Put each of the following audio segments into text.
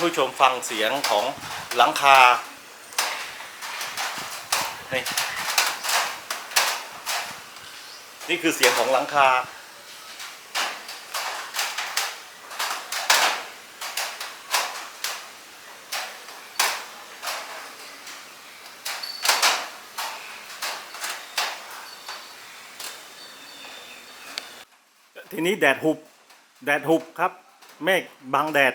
ผู้ชมฟังเสียงของหลังคานี่นี่คือเสียงของหลังคา ทีนี้แดดหุบ แดดหุบครับ เมฆบังแดด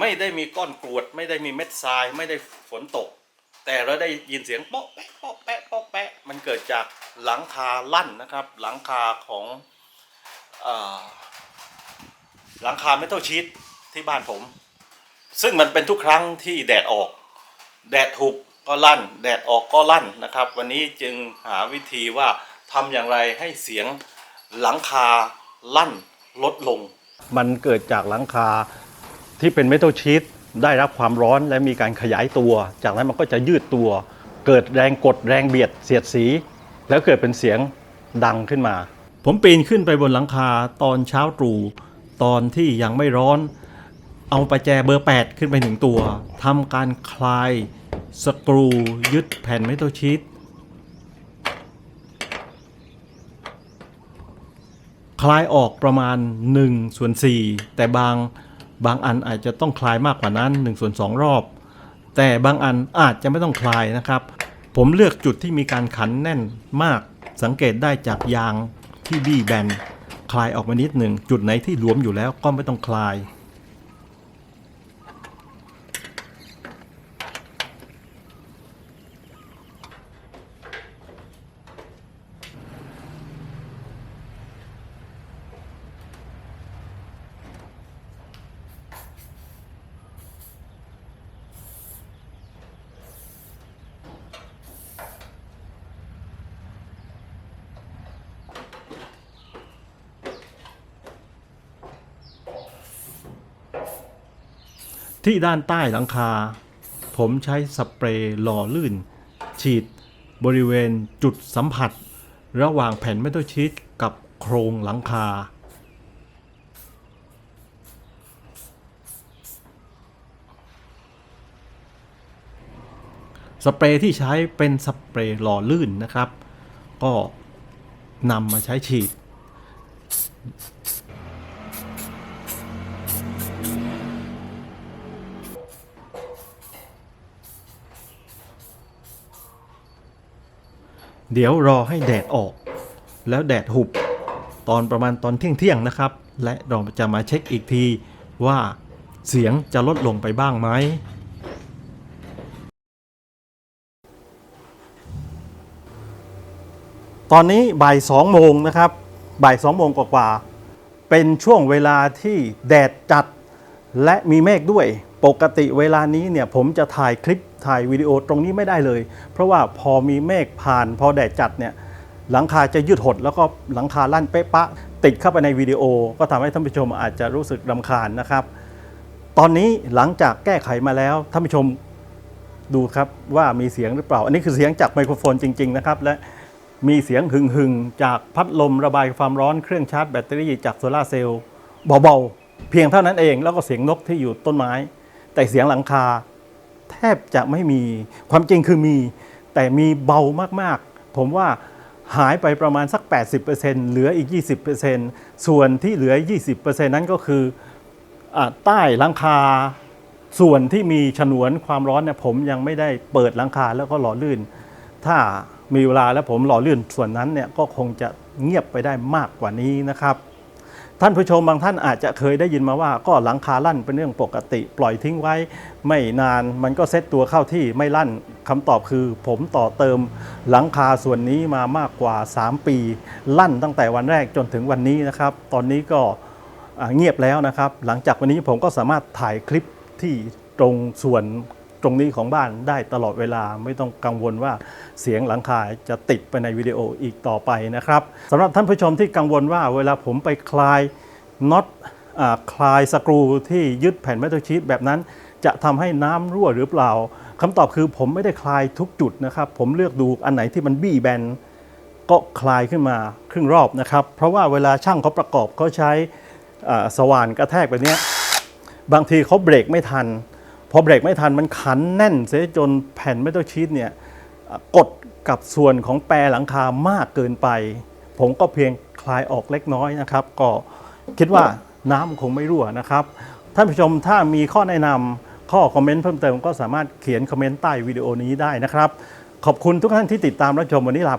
ไม่ได้มีก้อนกรวด ไม่ได้มีเม็ดทราย ไม่ได้ฝนตก แต่เราได้ยินเสียงโป๊ะแปะโป๊ะแปะโป๊ะแปะมันเกิดจากหลังคาลั่นนะครับ หลังคาของอหลังคาเมทัลชีตที่บ้านผม ซึ่งมันเป็นทุกครั้งที่แดดออก แดดหุบก็ลั่น แดดออกก็ลั่นนะครับ วันนี้จึงหาวิธีว่าทำอย่างไรให้เสียงหลังคาลั่นลดลง มันเกิดจากหลังคา ที่เป็นเมทัลชีตได้รับความร้อนและมีการขยายตัว จากนั้นมันก็จะยืดตัว เกิดแรงกดแรงเบียดเสียดสี แล้วเกิดเป็นเสียงดังขึ้นมา ผมปีนขึ้นไปบนหลังคาตอนเช้าตรู่ตอนที่ยังไม่ร้อน เอาประแจเบอร์ 8 ขึ้นไปหนึ่งตัวทำการคลายสกรูยึดแผ่นเมทัลชีตคลายออกประมาณ1ส่วน4แต่บาง บางอันอาจจะต้องคลายมากกว่านั้น1ส่วน2รอบ แต่บางอันอาจจะไม่ต้องคลายนะครับ ผมเลือกจุดที่มีการขันแน่นมาก สังเกตได้จากยางที่บี้แบนคลายออกมานิดหนึ่งจุดไหนที่หลวมอยู่แล้วก็ไม่ต้องคลาย ที่ด้านใต้หลังคา ผมใช้สเปรย์หล่อลื่น ฉีดบริเวณจุดสัมผัส ระหว่างแผ่นเมทัลชีตกับโครงหลังคา สเปรย์ที่ใช้เป็นสเปรย์หล่อลื่นนะครับ ก็นำมาใช้ฉีด เดี๋ยวรอให้แดดออก แล้วแดดหุบ ตอนประมาณตอนเที่ยงเที่ยงๆนะครับ และเราจะมาเช็คอีกทีว่าเสียงจะลดลงไปบ้างไหมตอนนี้บ่ายสองโมงนะครับ บ่ายสองโมงกว่าๆเป็นช่วงเวลาที่แดดจัดและมีเมฆด้วย ปกติเวลานี้เนี่ยผมจะถ่ายคลิป ถ่ายวิดีโอตรงนี้ไม่ได้เลย เพราะว่าพอมีเมฆผ่าน พอแดดจัดเนี่ยหลังคาจะยืดหด แล้วก็หลังคาลั่นเป๊ะปะ ติดเข้าไปในวิดีโอ ก็ทำให้ท่านผู้ชมอาจจะรู้สึกรำคาญนะครับ ตอนนี้หลังจากแก้ไขมาแล้วท่านผู้ชมดูครับว่ามีเสียงหรือเปล่า อันนี้คือเสียงจากไมโครโฟนจริง ๆ นะครับ และมีเสียงหึงหึงๆจากพัดลมระบายความร้อนเครื่องชาร์จแบตเตอรี่จากโซลาเซลล์เบาๆเพียงเท่านั้นเองแล้วก็เสียงนกที่อยู่ต้นไม้ แต่เสียงหลังคา แทบจะไม่มีความจริงคือมี แต่มีเบามากๆ ผมว่าหายไปประมาณสัก 80%เหลืออีก 20%ส่วนที่เหลือ 20%นั้นก็คืออใต้หลังคา ส่วนที่มีฉนวนความร้อนเนี่ยผมยังไม่ได้เปิดหลังคาแล้วก็หล่อลื่น ถ้ามีเวลาแล้วผมหล่อลื่นส่วนนั้นเนี่ยก็คงจะเงียบไปได้มากกว่านี้นะครับ ท่านผู้ชมบางท่านอาจจะเคยได้ยินมาว่า ก็หลังคาลั่นเป็นเรื่องปกติ ปล่อยทิ้งไว้ ไม่นานมันก็เซ็ตตัวเข้าที่ไม่ลั่นคำตอบคือ ผมต่อเติมหลังคาส่วนนี้มามากกว่า 3 ปี ลั่นตั้งแต่วันแรกจนถึงวันนี้นะครับ ตอนนี้ก็เงียบแล้วนะครับ หลังจากวันนี้ผมก็สามารถถ่ายคลิปที่ตรงส่วน รงนี้ของบ้านได้ตลอดเวลาไม่ต้องกังวลว่าเสียงหลังคาจะติดไปในวิดีโออีกต่อไปนะครับสำหรับท่านผู้ชมที่กังวลว่าเวลาผมไปคลายน็อตคลายสกรูที่ยึดแผ่นเมทัลชีตแบบนั้น จะทำให้น้ำรั่วหรือเปล่าคำตอบคือผมไม่ได้คลายทุกจุดนะครับ ผมเลือกดูอันไหนที่มันบี้แบนก็คลายขึ้นมาครึ่งรอบนะครับ เพราะว่าเวลาช่างเขาประกอบเขาใช้สว่านกระแทกแบบเนี้ยบางทีเขาเบรกไม่ทัน อเบรกไม่ทันมันขันแน่นเสียจนแผ่นเมทัลชีตเนี่ยกดกับส่วนของแปรหลังคามากเกินไป ผมก็เพียงคลายออกเล็กน้อยนะครับ ก็คิดว่าน้ำคงไม่รั่วนะครับท่านผู้ชมถ้ามีข้อแนะนำข้อคอมเมนต์เพิ่มเติมก็สามารถเขียนคอมเมนต์ใต้วิดีโอนี้ได้นะครับ ขอบคุณทุกท่านที่ติดตามรับชมวันนี้ลาไป